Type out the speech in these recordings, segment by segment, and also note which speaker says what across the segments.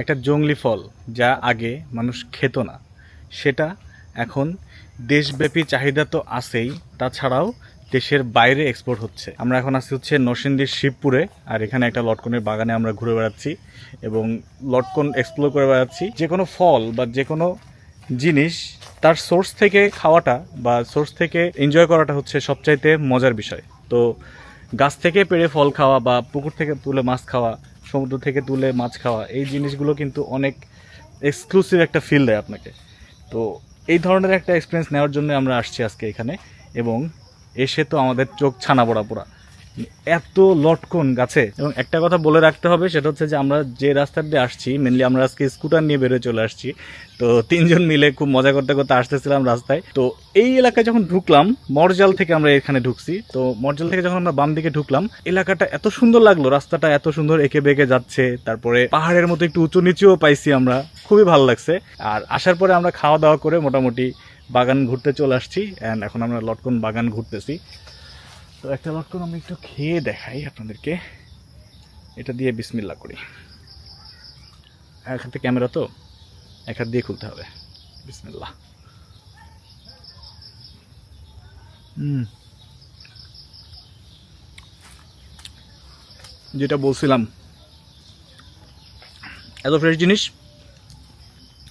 Speaker 1: একটা জংলি ফল যা আগে মানুষ খেত না। সেটা এখন দেশব্যাপী চাহিদা তো আছেই, তাছাড়াও দেশের বাইরে এক্সপোর্ট হচ্ছে। আমরা এখন আছি হচ্ছে নরসিংদীর শিবপুরে, আর এখানে একটা লটকনের বাগানে আমরা ঘুরে বেড়াচ্ছি এবং লটকন এক্সপ্লোর করে বেড়াচ্ছি। যে কোনো ফল বা যে কোনো জিনিস তার সোর্স থেকে খাওয়াটা বা সোর্স থেকে এনজয় করাটা হচ্ছে সবচাইতে মজার বিষয়। তো গাছ থেকে পেড়ে ফল খাওয়া বা পুকুর থেকে তুলে মাছ খাওয়া সমুদ্র থেকে তুলে মাছ খাওয়া, এই জিনিসগুলো কিন্তু অনেক এক্সক্লুসিভ একটা ফিল দেয় আপনাকে। তো এই ধরনের একটা এক্সপিরিয়েন্স নেওয়ার জন্য আমরা আসছি আজকে এখানে এবং এসে তো আমাদের চোখ ছানা পড়া পড়া এত লটকন গাছে। এবং একটা কথা বলে রাখতে হবে, সেটা হচ্ছে যে আমরা যে রাস্তার দিয়ে আসছি মেনলি আমরা আজকে স্কুটার নিয়ে বেরোয় চলে আসছি, তো তিনজন মিলে খুব মজা করতে করতে আসতেছিলাম রাস্তায়। তো এই এলাকায় যখন ঢুকলাম, মরজাল থেকে আমরা এখানে ঢুকছি, তো মরজাল থেকে যখন আমরা বাম দিকে ঢুকলাম, এলাকাটা এত সুন্দর লাগল, রাস্তাটা এত সুন্দর এঁকে বেঁকে যাচ্ছে, তারপরে পাহাড়ের মতো একটু উঁচু নিচুও পাইছি আমরা, খুবই ভালো লাগছে। আর আসার পরে আমরা খাওয়া দাওয়া করে মোটামুটি বাগান ঘুরতে চলে আসছি অ্যান্ড এখন আমরা লটকন বাগান ঘুরতেছি। তো একটা লটকন আমি একটু খেয়ে দেখাই আপনাদেরকে। এটা দিয়ে বিসমিল্লা করি। এক হাতে ক্যামেরা তো, এক হাত দিয়ে খুলতে হবে। বিসমিল্লা হুম। যেটা বলছিলাম, এত ফ্রেশ জিনিস,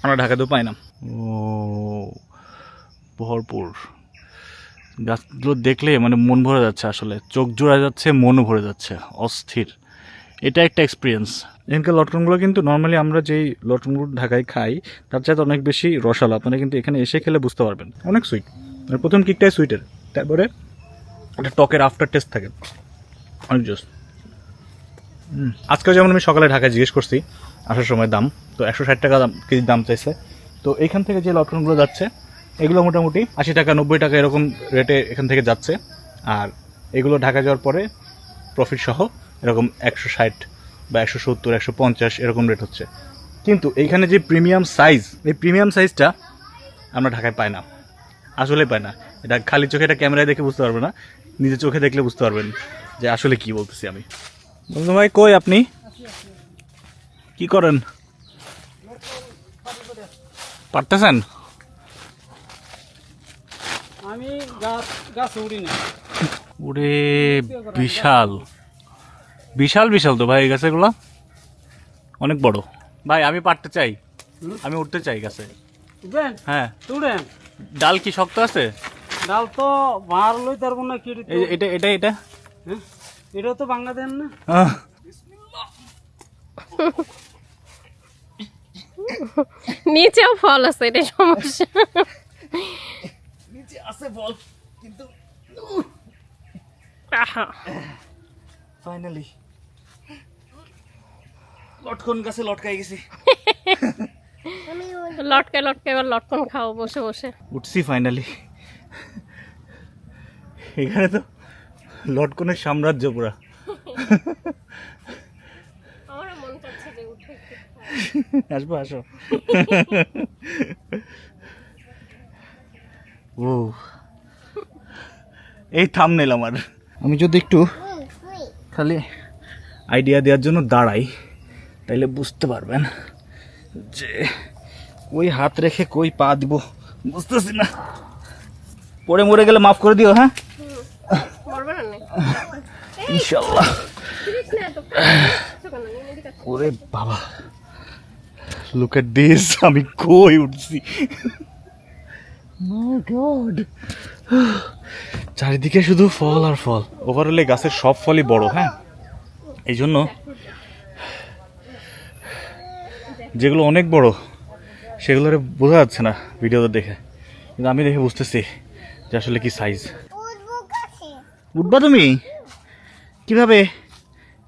Speaker 1: আমরা ঢাকাতেও পাই না। ও, ভরপুর। গাছগুলো দেখলে মানে মন ভরে যাচ্ছে আসলে। চোখ জোড়া যাচ্ছে, মনও ভরে যাচ্ছে, অস্থির। এটা একটা এক্সপিরিয়েন্স এখানকার লটকনগুলো কিন্তু নর্মালি আমরা যেই লটকনগুলো ঢাকায় খাই, তার চাইতে অনেক বেশি রসালো। আপনারা কিন্তু এখানে এসে খেলে বুঝতে পারবেন। অনেক সুইট মানে প্রথম কিকটাই সুইটের তারপরে একটা টকের আফটার টেস্ট থাকে। অনেক জোস আজকে যেমন আমি সকালে ঢাকায় জিজ্ঞেস করছি, আসার সময় দাম। তো একশো ষাট টাকা দাম, কেজির দাম চাইছে। তো এইখান থেকে যে লটকনগুলো যাচ্ছে এগুলো মোটামুটি আশি টাকা, নব্বই টাকা এরকম রেটে এখান থেকে যাচ্ছে। আর এগুলো ঢাকা যাওয়ার পরে প্রফিট সহ এরকম একশো ষাট বা একশো সত্তর, একশো পঞ্চাশ এরকম রেট হচ্ছে। কিন্তু এইখানে যে প্রিমিয়াম সাইজ এই প্রিমিয়াম সাইজটা আমরা ঢাকায় পাই না। আসলে পাই না। এটা খালি চোখে এটা ক্যামেরায় দেখে বুঝতে পারবে না। নিজে চোখে দেখলে বুঝতে পারবেন যে আসলে কি বলতেছি আমি। বন্ধু ভাই, কই আপনি? কি করেন? পারতেছেন?
Speaker 2: আমি গাছ গাছ উড়ি না
Speaker 1: ওরে বিশাল। বিশাল বিশাল তো ভাই এই গাছেগুলো। অনেক বড়। ভাই আমি পারতে চাই। আমি উঠতে চাই গাছে।
Speaker 2: উঠবেন
Speaker 1: হ্যাঁ।
Speaker 2: তুড়েন?
Speaker 1: ডাল কি শক্ত আছে?
Speaker 2: ডাল তো মার লই তারবো না কি
Speaker 1: এটা এটা এটা।
Speaker 2: হ্যাঁ? এটাও তো বাংলা দেন না।
Speaker 3: নিচেও ফল আছে এটা সমস্যা।
Speaker 1: আছে বল। কিন্তু
Speaker 3: আহা,
Speaker 1: ফাইনালি লটকন গাছে লটকাই গেছি।
Speaker 3: লটকে লটকে এবার লটকন খাও বসে বসে।
Speaker 1: উঠছি ফাইনালি এখানে তো লটকনের সাম্রাজ্য পুরা। আসব আসো ও। এই থামনেল আমার। আমি যদি একটু খালি আইডিয়া দেওয়ার জন্য দাঁড়াই তাইলে বুঝতে পারবেন যে কই হাত রেখে কই পা দিব বুঝতেছি না। পরে মরে গেলে মাফ করে দিও হ্যাঁ? ইনশাল্লাহ। ওরে বাবা লুক এট দিস আমি কই উঠছি? চারিদিকে শুধু ফল আর ফল। ওভারঅলে গাছের সব ফলই বড় হ্যাঁ? এই জন্য যেগুলো অনেক বড়, সেগুলোরে বোঝা যাচ্ছে না ভিডিওতে দেখে। কিন্তু আমি দেখে বুঝতেছি যে আসলে কি সাইজ উঠবা তুমি? কীভাবে?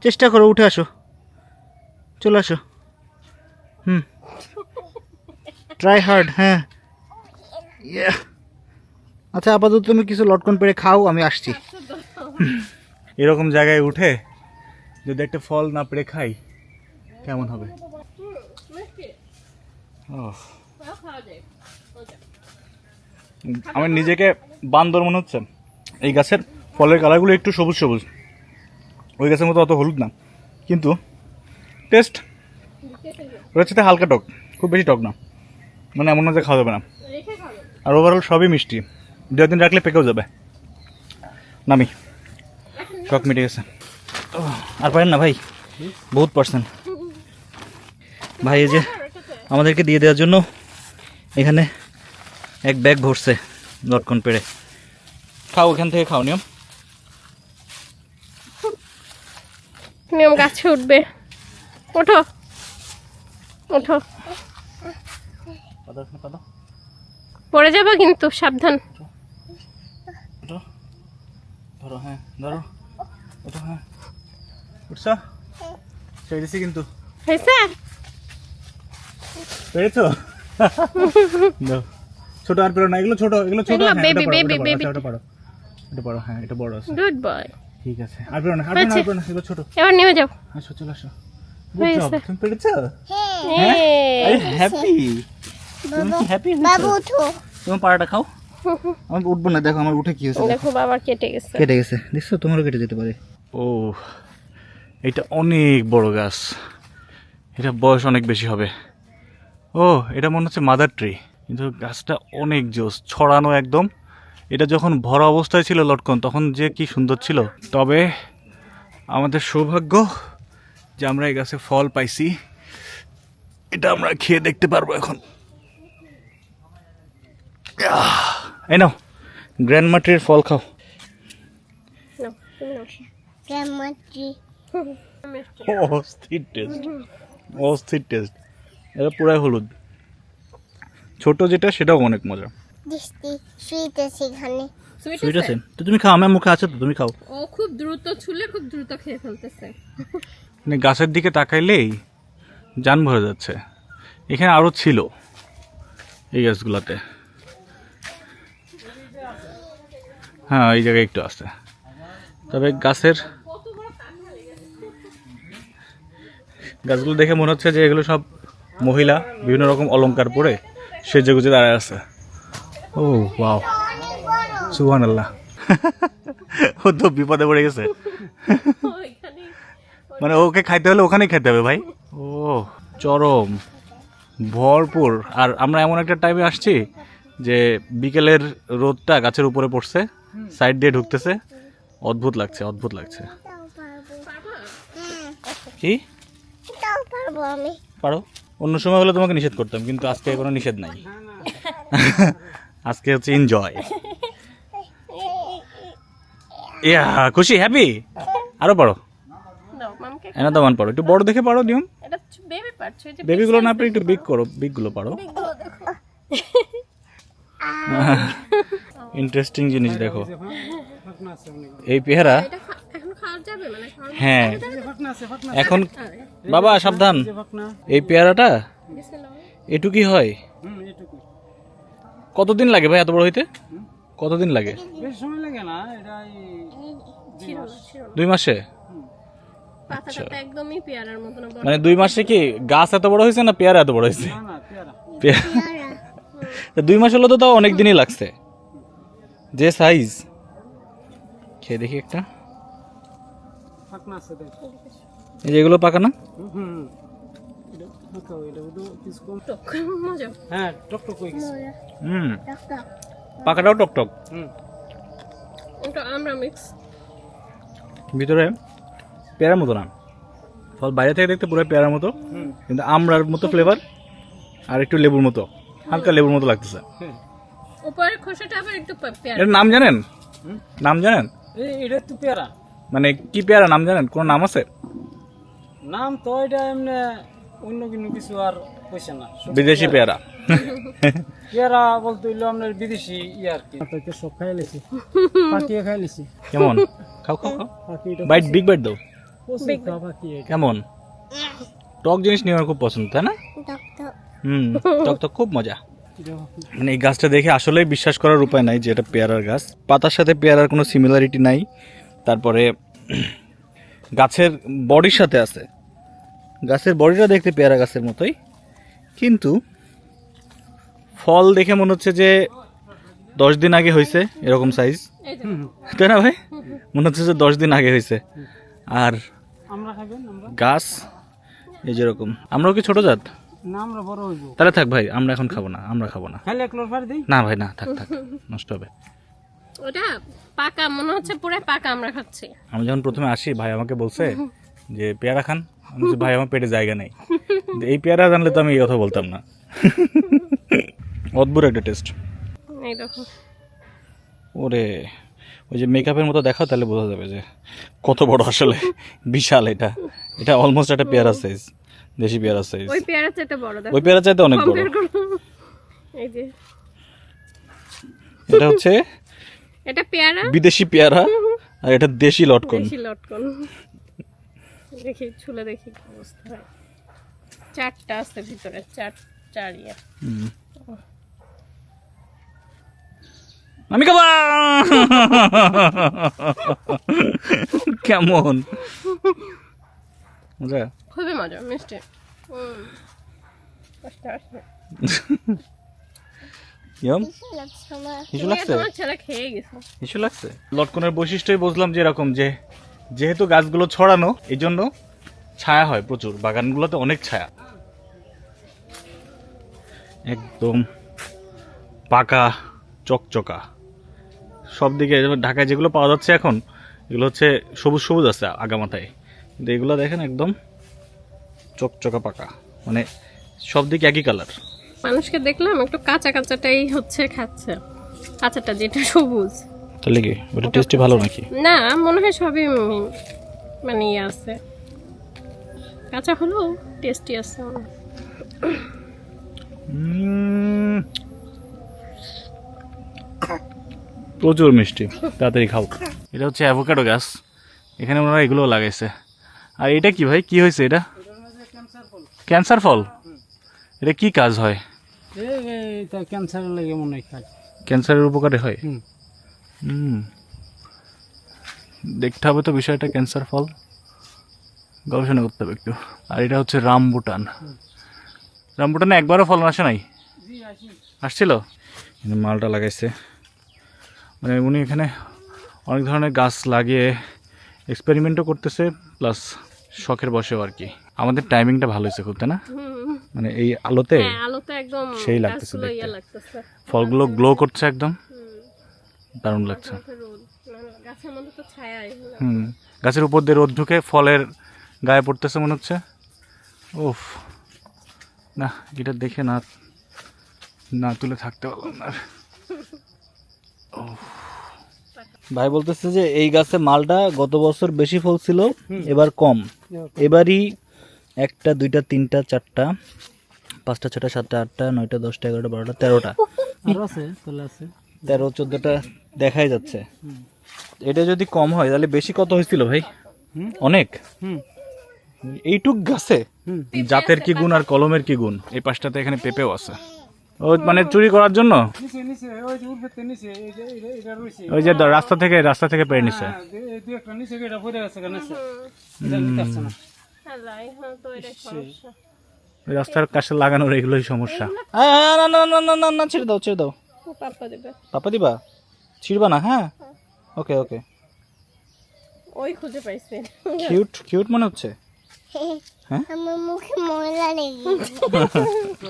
Speaker 1: চেষ্টা করো, উঠে আসো। চলে আসো। হুম। ট্রাই হার্ড হ্যাঁ. আচ্ছা আপাতত তুমি কিছু লটকন পেরে খাও আমি আসছি। এরকম জায়গায় উঠে যদি একটা ফল না পেরে খাই কেমন হবে। আমার নিজেকে বান্দর মনে হচ্ছে। এই গাছের ফলের কালারগুলো একটু সবুজ সবুজ। ওই গাছের মতো অত হলুদ না। কিন্তু টেস্ট ওটার সাথে হালকা টক খুব বেশি টক না। মানে এমন না যে খাওয়া যাবে না। আর ওভারঅল সবই মিষ্টি। দু একদিন রাখলে পেকেও যাবে। নামি। টক মিটে গেছে। আর পারেন না ভাই? বহুত পার্সেন্ট ভাই এই যে আমাদেরকে দিয়ে দেওয়ার জন্য এখানে এক ব্যাগ ভরছে লটকন পেড়ে। খাও এখান থেকে খাও নিয়ম।
Speaker 3: নিয়ম গাছে উঠবে। ওঠো। ওঠো। পড়ে যাবে কিন্তু সাবধান।
Speaker 1: ধরো হ্যাঁ ধরো। ওঠো হ্যাঁ। উঠছ? ছেড়ে দিছি কিন্তু।
Speaker 3: হয়েছে?
Speaker 1: পেরেছ? ছোট আর পেরো না এগুলো ছোট এগুলো ছোট
Speaker 3: এগুলো
Speaker 1: হ্যাঁ,
Speaker 3: baby,
Speaker 1: এটা পারো, এটা ওটা পারো হ্যাঁ এটা বড় আছে।
Speaker 3: গুড বয়
Speaker 1: ঠিক আছে আর পেরো না আর পেরো না, পেরো না এগুলো ছোট।
Speaker 3: এবার নেমে যাও।
Speaker 1: আসো চলে আসো। Good job, তুমি পেরেছ?
Speaker 3: এই।
Speaker 1: হ্যাপি তুমি কি হ্যাপি বাবু উঠো। তুমি পাড়াটা খাও। আমি উঠবো না দেখো আমার উঠে কি হয়েছে
Speaker 3: দেখো বাবার কেটে গেছে।
Speaker 1: কেটে গেছে। দেখছ তোমারও কেটে যেতে পারে। ও এটা অনেক বড় গাছ। এটা বয়স অনেক বেশি হবে। ও এটা মনে হচ্ছে মাদার ট্রি কিন্তু গাছটা অনেক জোস ছড়ানো একদম। এটা যখন ভরা অবস্থায় ছিল লটকন তখন যে কি সুন্দর ছিল। তবে আমাদের সৌভাগ্য যে আমরা এই গাছে ফল পাইছি। এটা আমরা খেয়ে দেখতে পারব এখন। এই নাও গ্র্যান্ড মাটির ফল খাও. অস্থির টেস্ট অস্থির টেস্ট এটা পুরাই হলুদ। ছোট যেটা সেটাও অনেক মজা।
Speaker 4: এখানে।
Speaker 1: সুইট আছে? তো তুমি খাও আমার মুখে আছে তো তুমি খাও।
Speaker 3: ও খুব দ্রুত ছুলে খুব দ্রুত খেয়ে ফেলতেছে।
Speaker 1: মানে গাছের দিকে তাকাইলেই যান ভরে যাচ্ছে। এখানে আরও ছিল এই গাছগুলাতে। হ্যাঁ এই জায়গায় একটু আছে। তবে গাছের গাছগুলো দেখে মনে হচ্ছে যে এগুলো সব মহিলা, বিভিন্ন রকম অলংকার পরে সেজে গুজে দাঁড়ায় আছে। ও, ওয়াও। সুহান আল্লাহ ও তো বিপদে পড়ে গেছে। মানে ওকে খাইতে হলে ওখানেই খেতে হবে ভাই? ও, চরম। ভরপুর। আর আমরা এমন একটা টাইমে আসছি যে বিকেলের রোদটা গাছের উপরে পড়ছে। সাইড দিয়ে ঢুকতেছে। অদ্ভুত লাগছে অদ্ভুত লাগছে। কি? পারো? অন্য সময় হলে তোমাকে নিষেধ করতাম কিন্তু আজকে কোনো নিষেধ নাই। আজকে হচ্ছে এনজয় ইয়া খুশি হ্যাপি আরও পারো। এনা তো ওয়ান পারো। একটু বড় দেখে পারো নিয়ম বেবিগুলো না আপনি একটু বিগ করো বিগগুলো পারো। ইন্টারেস্টিং জিনিস দেখো।
Speaker 2: আছে অনেক
Speaker 1: এই পেয়ারা
Speaker 3: এখন খাওয়া যাবে মানে
Speaker 1: হ্যাঁ। এখন বাবা সাবধান। এই পেয়ারাটা। এটুকি হয়। কতদিন লাগে ভাই এত বড় হইতে? কতদিন লাগে। দুই মাসে।
Speaker 3: পাতাটা একদমই পেয়ারার মতো না বড়।
Speaker 1: মানে দুই মাসে কি গাছ এত বড় হয়েছে না পেয়ারা এত বড় হয়েছে
Speaker 2: না না পেয়ারা।
Speaker 1: পেয়ারা। দুই মাস হলো তো তাও অনেক দিনই লাগছে। যে সাইজ। খেয়ে দেখি একটা। এই যে এগুলো পাকা না
Speaker 2: হুম হুম এটা ফাঁকা এটা উদো কিছু কম
Speaker 3: টক, মজা।
Speaker 2: হ্যাঁ টকটক। গেছে
Speaker 1: হুম পাকাটাও টক টক
Speaker 2: হুম।
Speaker 3: ওটা আমরা মিক্স
Speaker 1: ভিতরে পেয়ারার মতো না। ফল বাইরে থেকে দেখতে পুরো পেয়ারার মতো। কিন্তু আমরার মতো ফ্লেভার আর একটু লেবুর মতো। হালকা লেবুর মতো লাগতেছে।
Speaker 2: হ্যাঁ
Speaker 3: উপরের খোসাটা আবার একটু পেয়ারা।
Speaker 1: এর নাম জানেন? নাম জানেন?
Speaker 2: এটা তো পেয়ারা।
Speaker 1: মানে কি পেয়ারা নাম জানেন? কোন নাম আছে?
Speaker 2: নাম তো এটা এমনি অন্য কোনো কিছু আর কইছে না।
Speaker 1: বিদেশি পেয়ারা।
Speaker 2: পেয়ারা। বলতে হইল আপনার বিদেশি আর কি। তো সব খাই লেছি পাকিয়ে খাই লেছি
Speaker 1: কেমন খাও। খাও বাইট বিগ বাইট দাও। কেমন? টক জিনিস নিয়ে আমার খুব পছন্দ তাই না?
Speaker 4: ডক্টর
Speaker 1: হুম টক টক খুব মজা। মানে এই গাছটা দেখে আসলেই বিশ্বাস করার উপায় নাই যে এটা পেয়ারার গাছ। পাতার সাথে পেয়ারার কোনো সিমিলারিটি নাই। তারপরে গাছের বডির সাথে আছে। গাছের বডিটা দেখতে পেয়ারা গাছের মতোই। কিন্তু ফল দেখে মনে হচ্ছে যে দশ দিন আগে হয়েছে এরকম সাইজ তাই না ভাই? মনে হচ্ছে যে দশ দিন আগে হয়েছে। আর গাছ এই যেরকম আমরাও কি ছোট জাত?
Speaker 2: না আমরা বড় হইব।
Speaker 1: তাহলে থাক ভাই আমরা এখন খাব না আমরা খাব না।
Speaker 2: খালি এক দিই?
Speaker 1: না ভাই না থাক থাক নষ্ট হবে।
Speaker 3: ওটা পাকা মনে হচ্ছে পুরো পাকা আমরা খাচ্ছি।
Speaker 1: আমি যখন প্রথমে আসি ভাই আমাকে বলছে যে পেয়ারা খান? আমি বলছি, ভাই আমার পেটে জায়গা নেই। এই পেয়ারা জানলে তো আমি এই কথা বলতাম না। অদ্ভুত একটা টেস্ট।
Speaker 3: এই দেখো।
Speaker 1: ওরে ওই যে মেকআপের মতো দেখাও তাহলে বোঝা যাবে যে কত বড় আসলে বিশাল এটা। এটা অলমোস্ট একটা পেয়ারা সাইজ দেশি পেয়ারা সাইজ
Speaker 3: ওই পেয়ারা চাইতে বড় দেখো।
Speaker 1: ওই পেয়ারা চাইতে অনেক বড়।
Speaker 3: এই যে।
Speaker 1: এটা হচ্ছে
Speaker 3: এটা পেয়ারা?
Speaker 1: বিদেশি পেয়ারা আর এটা দেশি লটকন।
Speaker 3: বেশি লটকন। দেখি ছুলে দেখি কি অবস্থা হয়। চারটা আছে ভিতরে চার চার ইয়া
Speaker 1: আমি খাবা! কেমন? মজা?
Speaker 3: খুবই মজা মিষ্টি।
Speaker 1: লটকনের বৈশিষ্ট্যই বুঝলাম যে এরকম যে যেহেতু গাছগুলো ছড়ানো এই জন্য ছায়া হয় প্রচুর। বাগানগুলোতে অনেক ছায়া। একদম পাকা চকচকা। সব দিকে ঢাকায় যেগুলো পাওয়া যাচ্ছে এখন এগুলো হচ্ছে সবুজ সবুজ আছে আগামাথায় কিন্তু এগুলো দেখেন একদম চকচকা পাকা মানে সব দিকে একই কালার
Speaker 3: মানুষকে দেখলাম একটু কাঁচা কাঁচাটাই হচ্ছে খাচ্ছে। কাঁচাটা যেটা সবুজ।
Speaker 1: তাহলে কি ওটা টেস্টি ভালো নাকি?
Speaker 3: না মনে হয় সবই মানে ইয়ে আছে। কাঁচা হলেও টেস্টি আছে
Speaker 1: প্রচুর মিষ্টি তাড়াতাড়ি খাও। এটা হচ্ছে অ্যাভোকাডো গাছ এখানে ওনারা এগুলো লাগাইছে। আর এটা কি ভাই কি হয়েছে এটা? ক্যান্সার ফল এটা কি কাজ হয়?
Speaker 2: এটা ক্যান্সারের লাগে মনে হয়
Speaker 1: ক্যান্সারের উপকারে হয়?
Speaker 2: হুম।
Speaker 1: হুম দেখতে হবে তো বিষয়টা ক্যান্সার ফল গবেষণা করতে হবে একটু। আর এটা হচ্ছে রামবুটান রামবুটানে একবারও ফলন আসে নাই? আসছিল? মালটা লাগাইছে। মানে উনি এখানে অনেক ধরনের গাছ লাগিয়ে এক্সপেরিমেন্টও করতেছে প্লাস শখের বসেও আর কি। আমাদের টাইমিংটা ভালো হয়েছে খুব তাই না? মানে এই আলোতে
Speaker 3: হ্যাঁ আলোতে একদম
Speaker 1: সেই লাগতেছে দেখতে। ফলগুলো গ্লো করছে একদম। দারুণ লাগছে। হুম। গাছের উপর দিয়ে রোদ ঢুকে ফলের গায়ে পড়তেছে মনে হচ্ছে। উফ। না এটা দেখে না না তুলে থাকতে পারলাম না। ভাই বলতেছে যে এই গাছে মালটা গত বছর বেশি ফল ছিল এবার কম। এবারই একটা দুইটা তিনটা চারটা পাঁচটা ছটা সাতটা আটটা নয়টা দশটা এগারোটা বারোটা তেরোটা।
Speaker 2: আছে আছে।
Speaker 1: তেরো চোদ্দটা দেখাই যাচ্ছে। এটা যদি কম হয় তাহলে বেশি কত হয়েছিল ভাই?
Speaker 2: হুম।
Speaker 1: অনেক?
Speaker 2: হুম।
Speaker 1: এইটুক গাছে? জাতের কি গুণ আর কলমের কি গুণ? এই পাশটাতে এখানে পেঁপেও আছে। ও মানে চুরি করার জন্য?
Speaker 2: ওই যে
Speaker 1: রাস্তা থেকে রাস্তা থেকে পেয়ে নিছে।
Speaker 2: হ্যাঁ,
Speaker 1: রাস্তার কাছে লাগানোর এগুলোই সমস্যা। না না না না না না ছেড়ে দাও ছেড়ে দাও। পাপা দিবা। ছিড়বা না হ্যাঁ? ওকে ওকে।
Speaker 3: ওই খুঁজে পাইছে।
Speaker 1: কিউট কিউট মনে হচ্ছে? হ্যাঁ?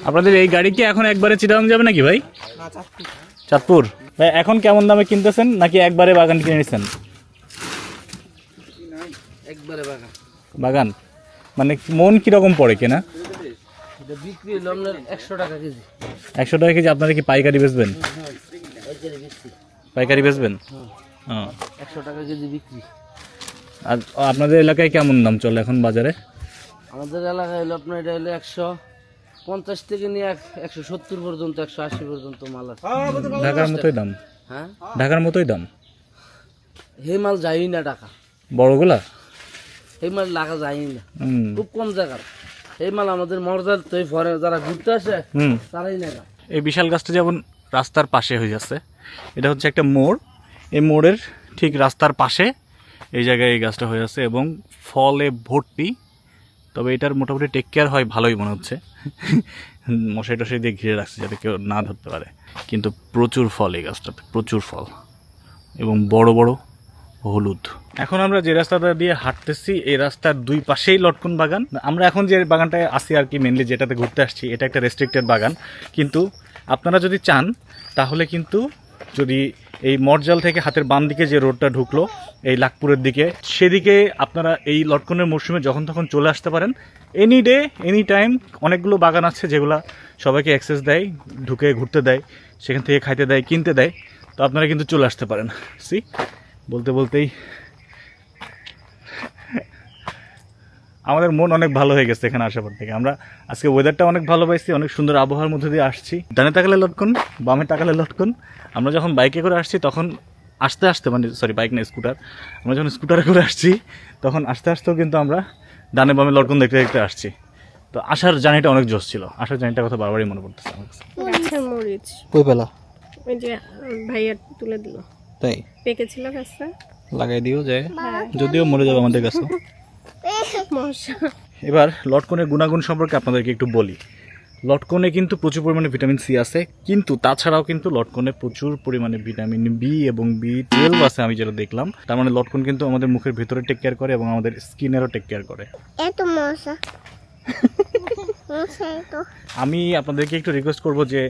Speaker 1: আপনাদের এই গাড়ি কি এখন একবারে চিটাং যাবে নাকি ভাই? চাঁদপুর। ভাই এখন কেমন দামে কিনতেছেন নাকি একবারে বাগান কিনে নিছেন?
Speaker 5: একবারে বাগান।
Speaker 1: বাগান? মানে মন কীরকম পড়ে কেনা?
Speaker 5: এটা বিক্রি হলো আপনার একশো টাকা কেজি।
Speaker 1: একশো টাকা কেজি আপনারা কি পাইকারি বেচবেন?
Speaker 5: পাইকারি
Speaker 1: বেচবেন? ও।
Speaker 5: একশো টাকা কেজি বিক্রি।
Speaker 1: আর আপনাদের এলাকায় কেমন দাম চলে এখন বাজারে?
Speaker 5: আমাদের এলাকায় হলো আপনার এটা হলো একশো পঞ্চাশ থেকে নিয়ে এক- একশো সত্তর পর্যন্ত একশো আশি পর্যন্ত মাল আছে।
Speaker 1: ঢাকার মতোই দাম?
Speaker 5: হ্যাঁ।
Speaker 1: ঢাকার মতোই দাম?
Speaker 5: হে মাল যাই না টাকা
Speaker 1: বড়গুলা?
Speaker 5: এই মাল লাগা যায় না। খুব কম জায়গার। এই মাল আমাদের মর্যাদা তো ফরে যারা ঘুরতে আসে তারাই না।
Speaker 1: এই বিশাল গাছটা যেমন রাস্তার পাশে হয়ে যাচ্ছে এটা হচ্ছে একটা মোড়। এই মোড়ের ঠিক রাস্তার পাশে এই জায়গায় এই গাছটা হয়ে আছে এবং ফলে ভর্তি। তবে এটার মোটামুটি টেক কেয়ার হয় ভালোই মনে হচ্ছে। মশাই টশাই দিয়ে ঘিরে রাখছে যাতে কেউ না ধরতে পারে। কিন্তু প্রচুর ফল এই গাছটাতে প্রচুর ফল। এবং বড় বড় হলুদ। এখন আমরা যে রাস্তাটা দিয়ে হাঁটতেছি, এই রাস্তার দুই পাশেই লটকন বাগান। আমরা এখন যে বাগানটায় আসি আর কি মেনলি যেটাতে ঘুরতে আসছি, এটা একটা রেস্ট্রিক্টেড বাগান। কিন্তু আপনারা যদি চান, তাহলে কিন্তু যদি এই মরজাল থেকে হাতের বাম দিকে যে রোডটা ঢুকলো, এই লাকপুরের দিকে, সেদিকে আপনারা এই লটকনের মরশুমে যখন তখন চলে আসতে পারেন। এনি ডে এনি টাইম অনেকগুলো বাগান আছে যেগুলো সবাইকে অ্যাক্সেস দেয়, ঢুকে ঘুরতে দেয়, সেখান থেকে খাইতে দেয়, কিনতে দেয়, তো আপনারা কিন্তু চলে আসতে পারেন। সি বলতে বলতেই আমাদের মন অনেক ভালো হয়ে গেছে এখানে আসার পর থেকে। আমরা আজকে ওয়েদারটা অনেক ভালো পাইছি অনেক সুন্দর আবহাওয়ার মধ্যে দিয়ে আসছি। ডানে তাকালে লটকন বামে তাকালে লটকন। আমরা যখন বাইকে করে আসছি তখন আসতে আসতে মানে সরি বাইক না স্কুটার আমরা যখন স্কুটারে করে আসছি তখন আস্তে আস্তেও কিন্তু আমরা ডানে বামে লটকন দেখতে দেখতে আসছি। তো আসার জার্নিটা অনেক জোশ ছিল। আসার জার্নিটার কথা বারবারই মনে পড়তেছে আমার কাছে।
Speaker 6: কই পেলা?
Speaker 3: ভাইয়া তুলে দিল।
Speaker 6: তাই?
Speaker 3: পেকেছিল গাছটা।
Speaker 6: লাগাই দিও যে
Speaker 1: যদিও মরে যাবে আমাদের কাছে এবার লটকনের গুণাগুণ সম্পর্কে আপনাদেরকে একটু বলি। লটকনে কিন্তু প্রচুর পরিমাণে ভিটামিন সি আছে কিন্তু তাছাড়াও কিন্তু লটকনে প্রচুর পরিমাণে ভিটামিন বি এবং বি টুয়েলভ আছে আমি যেটা দেখলাম। তার মানে লটকন কিন্তু আমাদের মুখের ভেতরে টেক কেয়ার করে এবং আমাদের স্কিনেরও টেক কেয়ার করে।
Speaker 4: এত মশা। মশা
Speaker 1: আমি আপনাদেরকে একটু রিকোয়েস্ট করব যে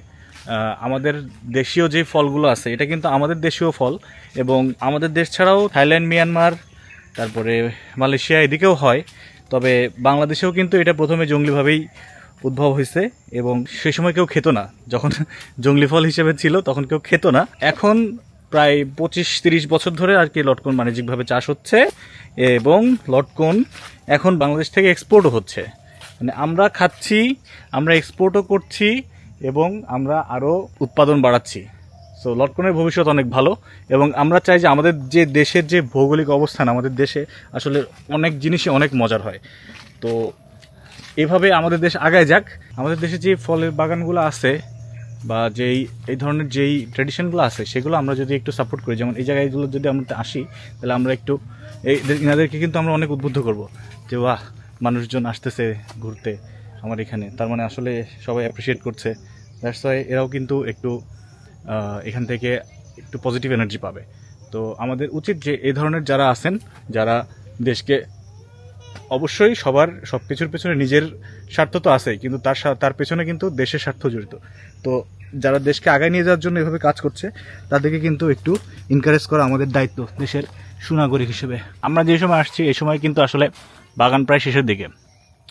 Speaker 1: আমাদের দেশীয় যে ফলগুলো আছে, এটা কিন্তু আমাদের দেশীয় ফল এবং আমাদের দেশ ছাড়াও থাইল্যান্ড, মিয়ানমার, তারপরে মালয়েশিয়া এদিকেও হয়। তবে বাংলাদেশেও কিন্তু এটা প্রথমে জঙ্গলিভাবেই উদ্ভব হয়েছে এবং সেই সময় কেউ খেত না। যখন জঙ্গলি ফল হিসেবে ছিল, তখন কেউ খেত না। এখন প্রায় পঁচিশ তিরিশ বছর ধরে আর কি লটকন বাণিজ্যিকভাবে চাষ হচ্ছে এবং লটকন এখন বাংলাদেশ থেকে এক্সপোর্টও হচ্ছে। মানে আমরা খাচ্ছি, আমরা এক্সপোর্টও করছি এবং আমরা আরও উৎপাদন বাড়াচ্ছি। সো লটকনের ভবিষ্যৎ অনেক ভালো এবং আমরা চাই যে আমাদের যে দেশের যে ভৌগোলিক অবস্থান, আমাদের দেশে আসলে অনেক জিনিসই অনেক মজার হয়। তো, এভাবে আমাদের দেশ আগায় যাক। আমাদের দেশে যে ফলের বাগানগুলো আছে বা যেই, এই ধরনের যেই ট্রেডিশনগুলো আছে, সেগুলো আমরা যদি একটু সাপোর্ট করি, যেমন এই জায়গাগুলো যদি আমরা আসি, তাহলে আমরা একটু, এই এনাদেরকে কিন্তু আমরা অনেক উদ্বুদ্ধ করব যে, বাহ, মানুষজন আসতেছে ঘুরতে আমার এখানে। তার মানে আসলে সবাই অ্যাপ্রিসিয়েট করছে। দ্যাটস ওয়াই এরাও কিন্তু একটু এখান থেকে একটু পজিটিভ এনার্জি পাবে। তো আমাদের উচিত যে এই ধরনের যারা আছেন, যারা দেশকে অবশ্যই সবার সব কিছুর পেছনে নিজের স্বার্থ তো আছেই, কিন্তু তার তার পেছনে কিন্তু দেশের স্বার্থ জড়িত। তো যারা দেশকে আগায় নিয়ে যাওয়ার জন্য এভাবে কাজ করছে, তাদেরকে কিন্তু একটু এনকারেজ করা আমাদের দায়িত্ব দেশের সুনাগরিক হিসেবে। আমরা যে সময় আসছি এই সময় কিন্তু আসলে বাগান প্রায় শেষের দিকে।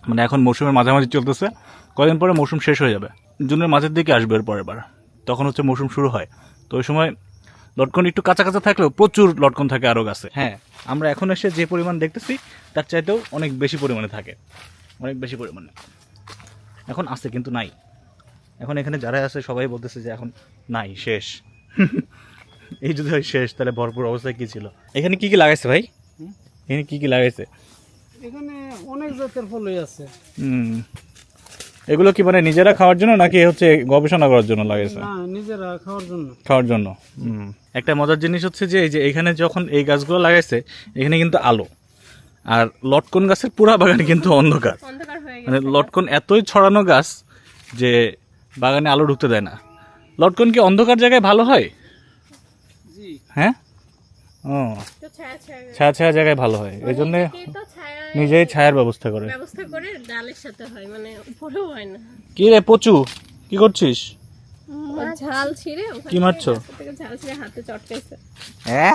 Speaker 1: মানে এখন মৌসুমের মাঝামাঝি চলতেছে, কদিন পরে মৌসুম শেষ হয়ে যাবে। জুনের মাঝের দিকে আসবে এর পরের বার তখন হচ্ছে মৌসুম শুরু হয়। তো ওই সময় লটকন একটু কাঁচা কাঁচা থাকলেও প্রচুর লটকন থাকে আরও গাছে। হ্যাঁ আমরা এখন এসে যে পরিমাণ দেখতেছি তার চাইতেও অনেক বেশি পরিমাণে থাকে। অনেক বেশি পরিমাণে। এখন আছে কিন্তু নাই। এখন এখানে যারা আছে সবাই বলতেছে যে এখন নাই শেষ। এই যদি হয় শেষ তাহলে ভরপুর অবস্থায় কি ছিল? এখানে কি কি লাগাইছে ভাই? এখানে কি কি লাগাইছে?
Speaker 2: এখানে অনেক জাতের ফলই আছে।
Speaker 1: হুম। এগুলো কি মানে নিজেরা খাওয়ার জন্য নাকি হচ্ছে গবেষণা করার জন্য লাগাইছে
Speaker 2: না নিজেরা খাওয়ার জন্য।
Speaker 1: খাওয়ার জন্য। হুম। একটা মজার জিনিস হচ্ছে যে এই যে এখানে যখন এই গাছগুলো লাগাইছে এখানে কিন্তু আলো। আর লটকন গাছের পুরা বাগান কিন্তু অন্ধকার।
Speaker 3: অন্ধকার
Speaker 1: মানে লটকন এতই ছড়ানো গাছ যে বাগানে আলো ঢুকতে দেয় না। লটকন কি অন্ধকার জায়গায় ভালো হয়?
Speaker 2: জি।
Speaker 1: হ্যাঁ? ও।
Speaker 3: ছায়া ছায়া
Speaker 1: জায়গায় ভালো হয়। এই জন্যে নিজেই ছায়ার ব্যবস্থা করে।
Speaker 3: ব্যবস্থা করে ডালের সাথে হয় মানে উপরেও হয় না।
Speaker 1: কি রে পচু? কি করছিস?
Speaker 3: ঝাল ছিঁড়ে
Speaker 1: কি মারছো?
Speaker 3: ঝাল ছিঁড়ে হাতে চটকাইছে।
Speaker 1: হ্যাঁ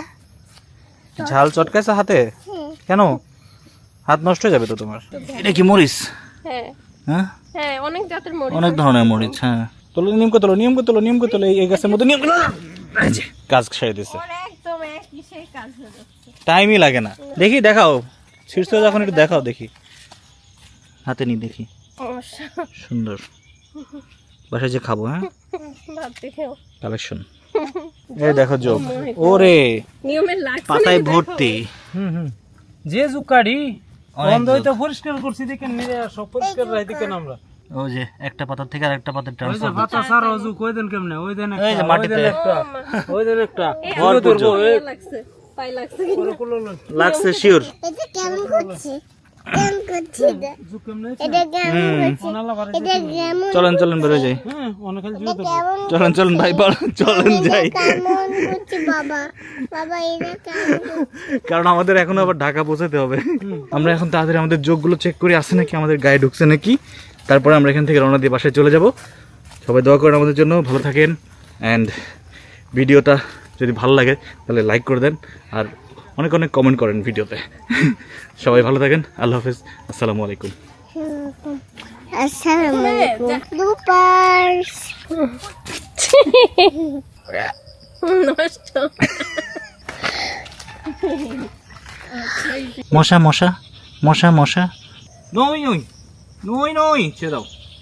Speaker 1: ঝাল চটকাইছে হাতে? কেন? হাত নষ্ট হয়ে যাবে তো তোমার? এটা কি মরিচ?
Speaker 3: হ্যাঁ।
Speaker 1: হ্যাঁ?
Speaker 3: হ্যাঁ অনেক জাতের মরিচ
Speaker 1: অনেক ধরনের মরিচ হ্যাঁ। তোলো নিয়ম তোলো নিয়ম তোলো নিয়ম করে তোলো এই গাছের মধ্যে নিয়ম কাজ সেরে দিছে। টাইমই লাগে না। দেখি দেখাও। শীর্ষ যখন একটু দেখাও দেখি। হাতে নি দেখি। সুন্দর। বাসায় যে খাব হ্যাঁ? কালেকশন এই দেখো যোগ ওরে। পাতায় ভর্তি।
Speaker 2: হুম হুম। যে জুকাড়ি
Speaker 1: অনেক
Speaker 2: বন্ধ হইতে পরিষ্কার করছি দেখেন নিজে সব পরিষ্কার রাই দেখেন আমরা।
Speaker 1: ও যে একটা পাতা থেকে আর একটা পাতা
Speaker 2: ওই যে
Speaker 1: ট্রান্সফার
Speaker 2: পাতা সার অজু কই দেন কেমনে? ওই দেন একটা ওই
Speaker 1: মাটিতে।
Speaker 2: একটা ওই দেন একটা।
Speaker 3: লাগছে পাই লাগছে।
Speaker 1: লাগছে শিওর
Speaker 4: এটা? কেমন করছি?
Speaker 1: চলেন চলেন বেরো যাই।
Speaker 2: হ্যাঁ
Speaker 1: চলেন চলেন ভাই বল চলেন যাই? কারণ আমাদের এখনও আবার ঢাকা পৌঁছাতে হবে। আমরা এখন তাড়াতাড়ি আমাদের যোগগুলো চেক করে আসে নাকি আমাদের গায়ে ঢুকছে নাকি? তারপরে আমরা এখান থেকে রওনা দিয়ে বাসায় চলে যাব। সবাই দোয়া করেন আমাদের জন্য ভালো থাকেন। অ্যান্ড ভিডিওটা যদি ভালো লাগে তাহলে লাইক করে দেন। আর অনেক অনেক কমেন্ট করেন ভিডিওতে। সবাই ভালো থাকেন আল্লাহ হাফেজ। আসসালামু আলাইকুম।
Speaker 4: আসসালামু আলাইকুম।
Speaker 1: মশা মশা মশা মশা। নই। নই নই নই ছেড়ে দাও